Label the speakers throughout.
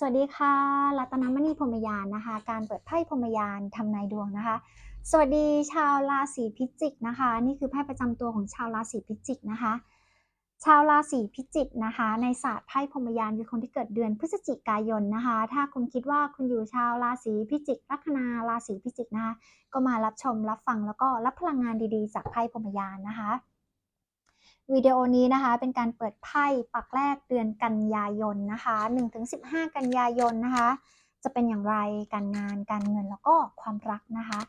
Speaker 1: สวัสดีค่ะ รัตนมณีพรมยานนะคะ การเปิดไพ่พรมยานทำนายดวงนะคะ สวัสดีชาวราศีพิจิกนะคะ นี่คือไพ่ประจำตัวของชาวราศีพิจิกนะคะ ชาวราศีพิจิกนะคะ ในศาสตร์ไพ่พรมยานคือคนที่เกิดเดือนพฤศจิกายนนะคะ ถ้าคุณคิดว่าคุณอยู่ชาวราศีพิจิก ลัคนาราศีพิจิกนะคะ ก็มารับชมรับฟังแล้วก็รับพลังงานดีๆ จากไพ่พรมยานนะคะ วิดีโอนี้นะคะเป็นการเปิดไพ่ปักแรกเดือนกันยายนนะคะ1-15 กันยายนนะคะ จะเป็นอย่างไรการงานการเงินแล้วก็ความรักนะคะ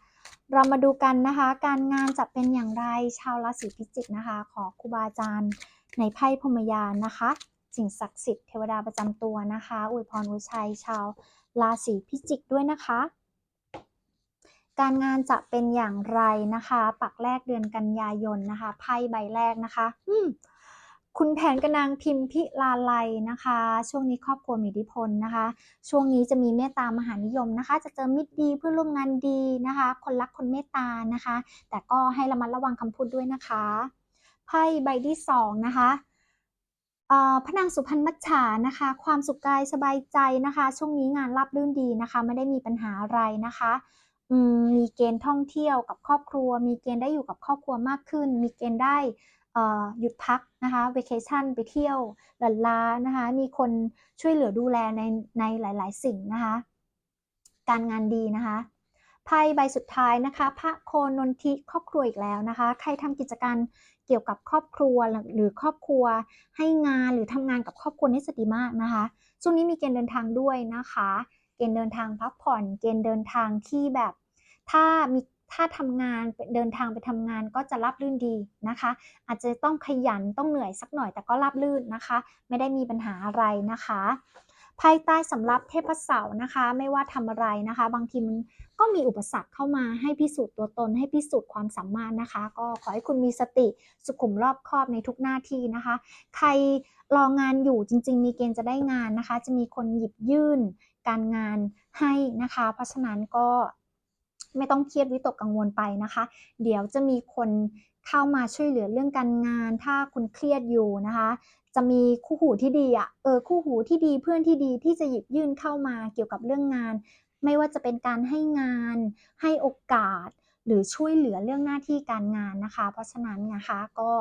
Speaker 1: เรามาดูกันนะคะ การงานจะเป็นอย่างไรชาวราศีพิจิกนะคะ ขอครูบาอาจารย์ในไพ่พรมยานนะคะสิ่งศักดิ์สิทธิ์เทวดาประจำตัวนะคะอวยพรอวยชัยชาวราศีพิจิกด้วยนะคะ การงานจะเป็นอย่างไรนะคะ ปักแรกเดือนกันยายนนะคะ ไพ่ใบแรกนะคะอืมคุณแผนกนางพิมพิลาไลนะคะ ช่วงนี้ครอบครัวมีอิทธิพลนะคะ ช่วงนี้จะมีเมตตามหานิยมนะคะ จะเจอมิตรดีเพื่อนร่วมงานดีนะคะ คนรักคนเมตตานะคะ แต่ก็ให้ระมัดระวังคำพูดด้วยนะคะไพ่ใบที่สองนะคะพระนางสุพรรณมัจฉานะคะ ความสุขกายสบายใจนะคะ ช่วงนี้งานราบรื่นดีนะคะ ไม่ได้มีปัญหาอะไรนะคะ มีเกณฑ์ท่องเที่ยวกับครอบครัว มีเกณฑ์ได้อยู่กับครอบครัวมากขึ้น มีเกณฑ์ได้หยุดพักนะคะ vacation ไปเที่ยวหลันล้านะคะมีคนช่วยเหลือดูแลในในหลาย ๆ สิ่งนะคะการงานดีนะคะไพ่ใบสุดท้ายนะคะ พระโคนนทิครอบครัวอีกแล้วนะคะ ใครทำกิจการเกี่ยวกับครอบครัวหรือครอบครัว ให้งานหรือทำงานกับครอบครัวนี่จะดีมากนะคะช่วงนี้มีเกณฑ์เดินทางด้วยนะคะ เกณฑ์เดินทางพักผ่อน เกณฑ์เดินทางที่แบบ ถ้ามีถ้าทำงานเดินทางไปทำงานก็จะราบรื่นดีนะคะ อาจจะต้องขยันต้องเหนื่อยสักหน่อยแต่ก็ราบรื่นนะคะ ไม่ได้มีปัญหาอะไรนะคะ ภายใต้สำหรับเทพเสาร์นะคะ ไม่ว่าทำอะไรนะคะ บางทีมันก็มีอุปสรรคเข้ามาให้พิสูจน์ตัวตนให้พิสูจน์ความสามารถนะคะ ก็ขอให้คุณมีสติสุขุมรอบคอบในทุกหน้าที่นะคะ ใครรองานอยู่จริง ๆ มีเกณฑ์จะได้งานนะคะ จะมีคนหยิบยื่น การงานให้นะคะ เพราะฉะนั้นก็ไม่ต้องเครียดวิตกกังวลไปนะคะ เดี๋ยวจะมีคนเข้ามาช่วยเหลือเรื่องการงาน ถ้าคุณเครียดอยู่นะคะ จะมีคู่หูที่ดีอะเออคู่หูที่ดีเพื่อนที่ดีที่จะหยิบยื่นเข้ามาเกี่ยวกับเรื่องงาน ไม่ว่าจะเป็นการให้งาน ให้โอกาส หรือช่วยเหลือเรื่องหน้าที่การงานนะคะ เพราะฉะนั้นนะคะก็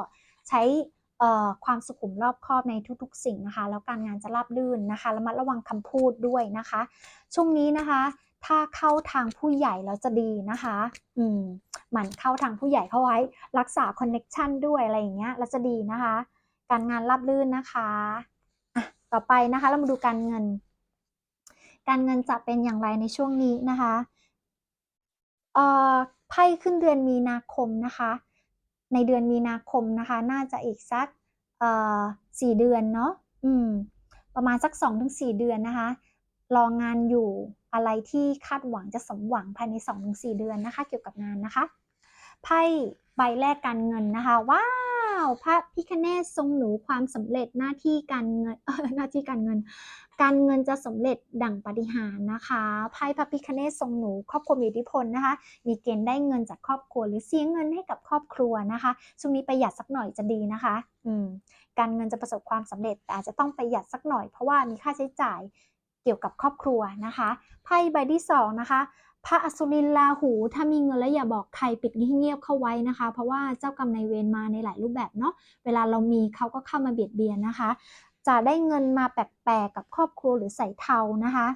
Speaker 1: ใช้ ความสุขุมรอบคอบในทุกๆ สิ่งนะคะ แล้วการงานจะราบรื่นนะคะระมัดระวังคำพูดด้วยนะคะ ช่วงนี้นะคะ ถ้าเข้าทางผู้ใหญ่แล้วจะดีนะคะ อืมหมั่นเข้าทางผู้ใหญ่เข้าไว้ รักษาคอนเน็ชันด้วยอะไรอย่างเงี้ยแล้วจะดีนะคะ การงานราบรื่นนะคะอะต่อไปนะคะ เรามาดูการเงิน การเงินจะเป็นอย่างไรในช่วงนี้นะคะเอ่อไพ่ขึ้นเดือนมีนาคมนะคะ ในเดือนมีนาคมนะคะ น่าจะอีกสักสี่เดือนเนาะอืม ประมาณสัก 2-4 เดือนนะคะ รองานอยู่อะไรที่คาดหวังจะสมหวังภายใน 2-4 เดือนนะคะ เกี่ยวกับงานนะคะ ไพ่ใบแรกการเงินนะคะว้า วพระพิคเนศทรงหนูความสำเร็จหน้าที่การเงินหน้าที่การเงิน การเงินจะสำเร็จดั่งปฏิหารนะคะไพ่พระพิคเนศทรงหนู ครอบครัวมีอิทธิพลนะคะ มีเกณฑ์ได้เงินจากครอบครัว หรือเสียเงินให้กับครอบครัวนะคะช่วงนี้ประหยัดสักหน่อยจะดีนะคะ อืมการเงินจะประสบความสำเร็จแต่อาจจะต้องประหยัดสักหน่อยเพราะว่ามีค่าใช้จ่ายเกี่ยวกับครอบครัวนะคะไพ่ใบที่สองนะคะ พระอสุรินลาหู ถ้ามีเงินแล้วอย่าบอกใครปิดเงียบเข้าไว้นะคะ เพราะว่าเจ้ากรรมนายเวรมาในหลายรูปแบบเนาะเวลาเรามีเขาก็เข้ามาเบียดเบียนนะคะ จะได้เงินมาแปลกๆกับครอบครัวหรือใส่เทานะคะ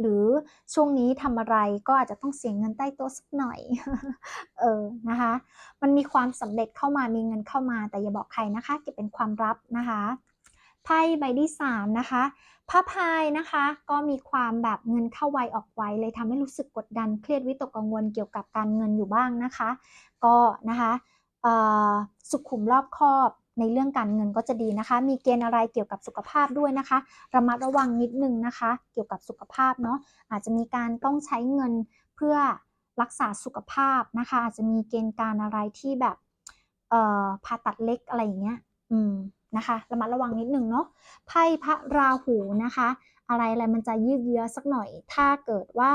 Speaker 1: หรือช่วงนี้ทำอะไรก็อาจจะต้องเสียเงินใต้โต๊ะสักหน่อยเออนะคะ มันมีความสำเร็จเข้ามามีเงินเข้ามาแต่อย่าบอกใครนะคะเก็บเป็นความลับนะคะ ไพ่ใบที่สามนะคะพระพายนะคะก็มีความแบบเงินเข้าไวออกไวเลยทำให้รู้สึกกดดันเครียดวิตกกังวลเกี่ยวกับการเงินอยู่บ้างนะคะ ก็นะคะสุขุมรอบคอบในเรื่องการเงินก็จะดีนะคะ มีเกณฑ์อะไรเกี่ยวกับสุขภาพด้วยนะคะ ระมัดระวังนิดนึงนะคะ เกี่ยวกับสุขภาพเนาะอาจจะมีการต้องใช้เงินเพื่อรักษาสุขภาพนะคะ อาจจะมีเกณฑ์การอะไรที่แบบผ่าตัดเล็กอะไรอย่างเงี้ย อืม นะคะระมัดระวังนิดนึงเนาะไพ่พระราหูนะคะ อะไรอะไรมันจะยืดเยื้อสักหน่อย ถ้าเกิดว่า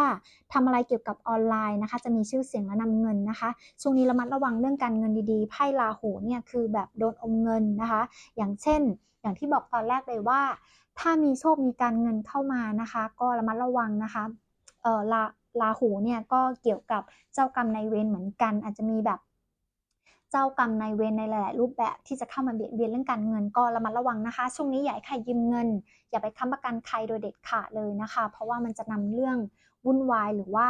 Speaker 1: ทำอะไรเกี่ยวกับออนไลน์นะคะ จะมีชื่อเสียงและนำเงินนะคะช่วงนี้ระมัดระวังเรื่องการเงินดีๆไพ่ราหูเนี่ยคือแบบโดนอมเงินนะคะ อย่างเช่น อย่างที่บอกตอนแรกเลยว่า ถ้ามีโชคมีการเงินเข้ามานะคะ ก็ระมัดระวังนะคะเออลาลาหูเนี่ยก็เกี่ยวกับเจ้ากรรมนายเวรเหมือนกัน อาจจะมีแบบ เจ้ากรรมนายเวรในหลาย ๆ รูปแบบที่จะเข้ามาเบียดเบียนเรื่องการเงินก็ระมัดระวังนะคะ ช่วงนี้อย่าให้ใครยืมเงิน อย่าไปค้ำประกันใครโดยเด็ดขาดเลยนะคะ เพราะว่ามันจะนำเรื่องวุ่นวายหรือว่า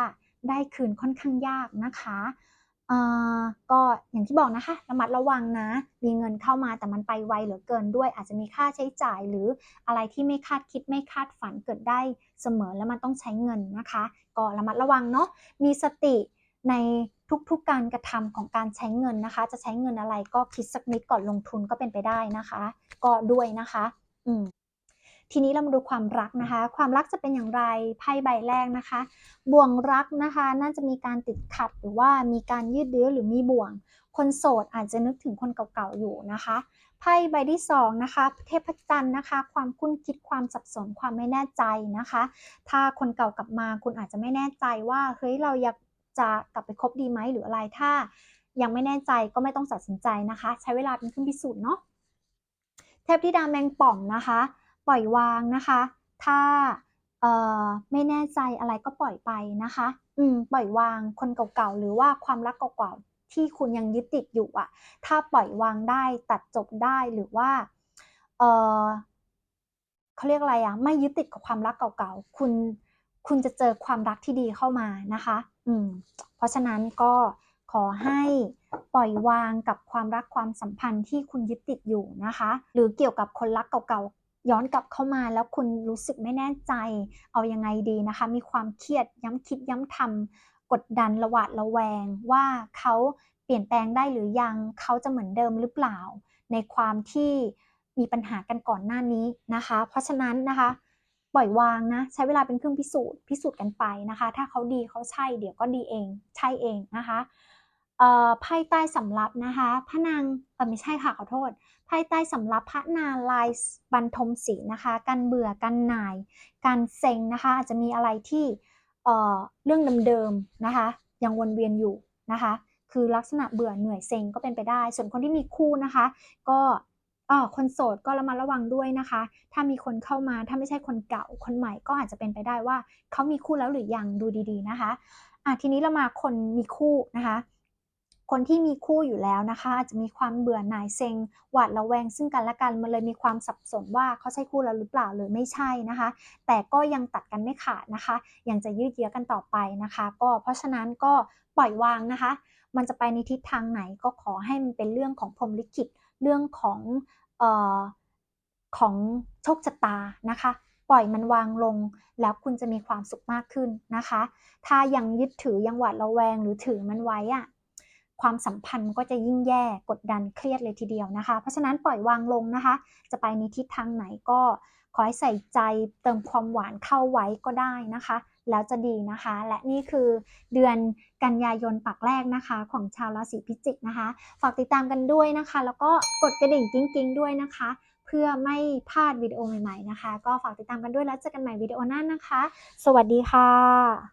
Speaker 1: ได้คืนค่อนข้างยากนะคะก็อย่างที่บอกนะคะระมัดระวังนะ มีเงินเข้ามาแต่มันไปไวเหลือเกินด้วย อาจจะมีค่าใช้จ่ายหรืออะไรที่ไม่คาดคิดไม่คาดฝันเกิดได้เสมอแล้วมันต้องใช้เงินนะคะ ก็ระมัดระวังเนาะมีสติใน ทุกๆการกระทำของการใช้เงินนะคะ จะใช้เงินอะไรก็คิดสักนิดก่อนลงทุนก็เป็นไปได้นะคะ ก็ด้วยนะคะ อืมทีนี้เรามาดูความรักนะคะ ความรักจะเป็นอย่างไรไพ่ใบแรกนะคะ บ่วงรักนะคะ น่าจะมีการติดขัดหรือว่ามีการยืดเยื้อหรือมีบ่วง คนโสดอาจจะนึกถึงคนเก่าๆอยู่นะคะไพ่ใบที่สองนะคะเทพจันทร์นะคะ ความคุ้นคิดความสับสนความไม่แน่ใจนะคะ ถ้าคนเก่ากลับมาคุณอาจจะไม่แน่ใจว่าเฮ้ยเราอยาก จะกลับไปคบดีไหมหรืออะไรถ้า ยังไม่แน่ใจก็ไม่ต้องตัดสินใจนะคะ ใช้เวลาเป็นเครื่องพิสูจน์เนาะเทพธิดาแมงป่องนะคะ ปล่อยวางนะคะ ถ้าไม่แน่ใจอะไรก็ปล่อยไปนะคะ อืม ปล่อยวางคนเก่าๆ หรือว่าความรักเก่าๆ ที่คุณยังยึดติดอยู่อะถ้าปล่อยวางได้ตัดจบได้หรือว่า เออเขาเรียกอะไรอะไม่ยึดติดกับความรักเก่าๆ คุณ คุณจะเจอความรักที่ดีเข้ามานะคะ เพราะฉะนั้นก็ขอให้ปล่อยวางกับความรักความสัมพันธ์ที่คุณยึดติดอยู่นะคะ หรือเกี่ยวกับคนรักเก่าๆย้อนกลับเข้ามาแล้วคุณรู้สึกไม่แน่ใจ เอายังไงดีนะคะ มีความเครียดย้ำคิดย้ำทำกดดันระหวาดระแวง ว่าเขาเปลี่ยนแปลงได้หรือยังเขาจะเหมือนเดิมหรือเปล่า ในความที่มีปัญหากันก่อนหน้านี้นะคะ เพราะฉะนั้นนะคะ ปล่อยวางนะ ใช้เวลาเป็นเครื่องพิสูจน์พิสูจน์กันไปนะคะ ถ้าเขาดีเขาใช่เดี๋ยวก็ดีเอง ใช่เองนะคะเอ่อไพ่ใต้สำรับนะคะพระนางไม่ใช่ค่ะขอโทษไพ่ใต้สำรับพระนาลายบรรทมศีนะคะการเบื่อการหน่าย การเซ็งนะคะ อาจจะมีอะไรที่เเรื่องเดิมๆนะคะ ยังวนเวียนอยู่นะคะ คือลักษณะเบื่อเหนื่อยเซ็งก็เป็นไปได้ ส่วนคนที่มีคู่นะคะ ก็ คนโสดก็ระมัดระวังด้วยนะคะ ถ้ามีคนเข้ามาถ้าไม่ใช่คนเก่า คนใหม่ก็อาจจะเป็นไปได้ว่าเขามีคู่แล้วหรือยังดูดีๆนะคะอะทีนี้เรามาคนมีคู่นะคะ คนที่มีคู่อยู่แล้วนะคะ อาจจะมีความเบื่อหน่ายเซ็งหวาดระแวงซึ่งกันและกันมันเลยมีความสับสนว่าเขาใช่คู่เราหรือเปล่าหรือไม่ใช่นะคะ แต่ก็ยังตัดกันไม่ขาดนะคะยังจะยืดเยื้อกันต่อไปนะคะ ก็เพราะฉะนั้นก็ปล่อยวางนะคะ มันจะไปในทิศทางไหนก็ขอให้มันเป็นเรื่องของพรมลิขิต เรื่องของออของโชคชะตานะคะ ปล่อยมันวางลงแล้วคุณจะมีความสุขมากขึ้นนะคะ ถ้ายังยึดถือยังหวาดระแวงหรือถือมันไว้อะความสัมพันธ์ก็จะยิ่งแย่กดดันเครียดเลยทีเดียวนะคะ เพราะฉะนั้นปล่อยวางลงนะคะ จะไปในทิศทางไหนก็ขอให้ใส่ใจเติมความหวานเข้าไว้ก็ได้นะคะ แล้วจะดีนะคะ และนี่คือเดือนกันยายนปักแรกนะคะ ของชาวราศีพิจิกนะคะ ฝากติดตามกันด้วยนะคะ แล้วก็กดกระดิ่งกิ้งๆด้วยนะคะ เพื่อไม่พลาดวิดีโอใหม่ๆนะคะ ก็ฝากติดตามกันด้วยแล้วเจอกันใหม่วิดีโอหน้านะคะ สวัสดีค่ะ